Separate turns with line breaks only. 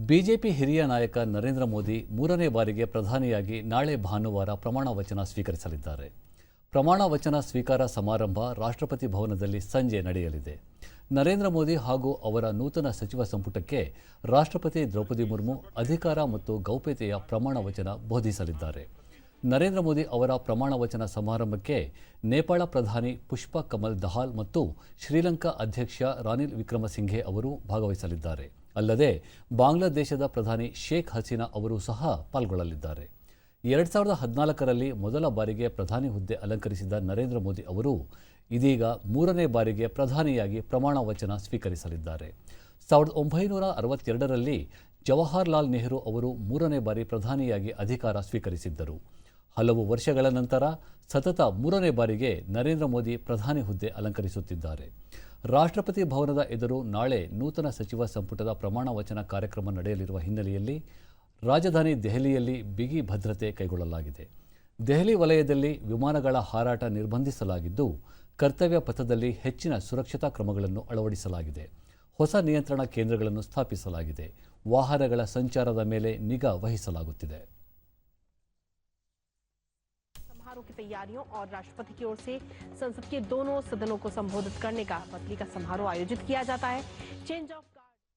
BJP ಹಿರಿಯ ನಾಯಕ ನರೇಂದ್ರ ಮೋದಿ ಮೂರನೇ ಬಾರಿಗೆ ಪ್ರಧಾನಿಯಾಗಿ ನಾಳೆ ಭಾನುವಾರ ಪ್ರಮಾಣ ವಚನ ಸ್ವೀಕರಿಸಲಿದ್ದಾರೆ. ಪ್ರಮಾಣ ವಚನ ಸ್ವೀಕಾರ ಸಮಾರಂಭ ರಾಷ್ಟ್ರಪತಿ ಭವನದಲ್ಲಿ ಸಂಜೆ ನಡೆಯಲಿದೆ. ನರೇಂದ್ರ ಮೋದಿ ಹಾಗೂ ಅವರ ನೂತನ ಸಚಿವ ಸಂಪುಟಕ್ಕೆ ರಾಷ್ಟ್ರಪತಿ ದ್ರೌಪದಿ ಮುರ್ಮು ಅಧಿಕಾರ ಮತ್ತು ಗೌಪ್ಯತೆಯ ಪ್ರಮಾಣ ವಚನ ಬೋಧಿಸಲಿದ್ದಾರೆ. ನರೇಂದ್ರ ಮೋದಿ ಅವರ ಪ್ರಮಾಣ ವಚನ ಸಮಾರಂಭಕ್ಕೆ ನೇಪಾಳ ಪ್ರಧಾನಿ ಪುಷ್ಪ ಕಮಲ್ ದಹಾಲ್ ಮತ್ತು ಶ್ರೀಲಂಕಾ ಅಧ್ಯಕ್ಷ ರಾನಿಲ್ ವಿಕ್ರಮಸಿಂಘೆ ಅವರು ಭಾಗವಹಿಸಲಿದ್ದಾರೆ. ಅಲ್ಲದೆ ಬಾಂಗ್ಲಾದೇಶದ ಪ್ರಧಾನಿ ಶೇಖ್ ಹಸೀನಾ ಅವರು ಸಹ ಪಾಲ್ಗೊಳ್ಳಲಿದ್ದಾರೆ. ಎರಡ್ ಸಾವಿರದ ಹದಿನಾಲ್ಕರಲ್ಲಿ ಮೊದಲ ಬಾರಿಗೆ ಪ್ರಧಾನಿ ಹುದ್ದೆ ಅಲಂಕರಿಸಿದ ನರೇಂದ್ರ ಮೋದಿ ಅವರು ಇದೀಗ ಮೂರನೇ ಬಾರಿಗೆ ಪ್ರಧಾನಿಯಾಗಿ ಪ್ರಮಾಣ ವಚನ ಸ್ವೀಕರಿಸಲಿದ್ದಾರೆ. ಸಾವಿರದ ಒಂಬೈನೂರ ಅರವತ್ತೆರಡರಲ್ಲಿ ಜವಾಹರ್ಲಾಲ್ ನೆಹರು ಅವರು ಮೂರನೇ ಬಾರಿ ಪ್ರಧಾನಿಯಾಗಿ ಅಧಿಕಾರ ಸ್ವೀಕರಿಸಿದ್ದರು. ಹಲವು ವರ್ಷಗಳ ನಂತರ ಸತತ ಮೂರನೇ ಬಾರಿಗೆ ನರೇಂದ್ರ ಮೋದಿ ಪ್ರಧಾನಿ ಹುದ್ದೆ ಅಲಂಕರಿಸುತ್ತಿದ್ದಾರೆ. ರಾಷ್ಟ್ರಪತಿ ಭವನದ ಎದುರು ನಾಳೆ ನೂತನ ಸಚಿವ ಸಂಪುಟದ ಪ್ರಮಾಣ ವಚನ ಕಾರ್ಯಕ್ರಮ ನಡೆಯಲಿರುವ ಹಿನ್ನೆಲೆಯಲ್ಲಿ ರಾಜಧಾನಿ ದೆಹಲಿಯಲ್ಲಿ ಬಿಗಿ ಭದ್ರತೆ ಕೈಗೊಳ್ಳಲಾಗಿದೆ. ದೆಹಲಿ ವಲಯದಲ್ಲಿ ವಿಮಾನಗಳ ಹಾರಾಟ ನಿರ್ಬಂಧಿಸಲಾಗಿದ್ದು, ಕರ್ತವ್ಯ ಪಥದಲ್ಲಿ ಹೆಚ್ಚಿನ ಸುರಕ್ಷತಾ ಕ್ರಮಗಳನ್ನು ಅಳವಡಿಸಲಾಗಿದೆ. ಹೊಸ ನಿಯಂತ್ರಣ ಕೇಂದ್ರಗಳನ್ನು ಸ್ಥಾಪಿಸಲಾಗಿದೆ. ವಾಹನಗಳ ಸಂಚಾರದ ಮೇಲೆ ನಿಗಾ ವಹಿಸಲಾಗುತ್ತಿದೆ.
समारोह की तैयारियों और राष्ट्रपति की ओर से संसद के दोनों सदनों को संबोधित करने का बदली का समारोह आयोजित किया जाता है। Change of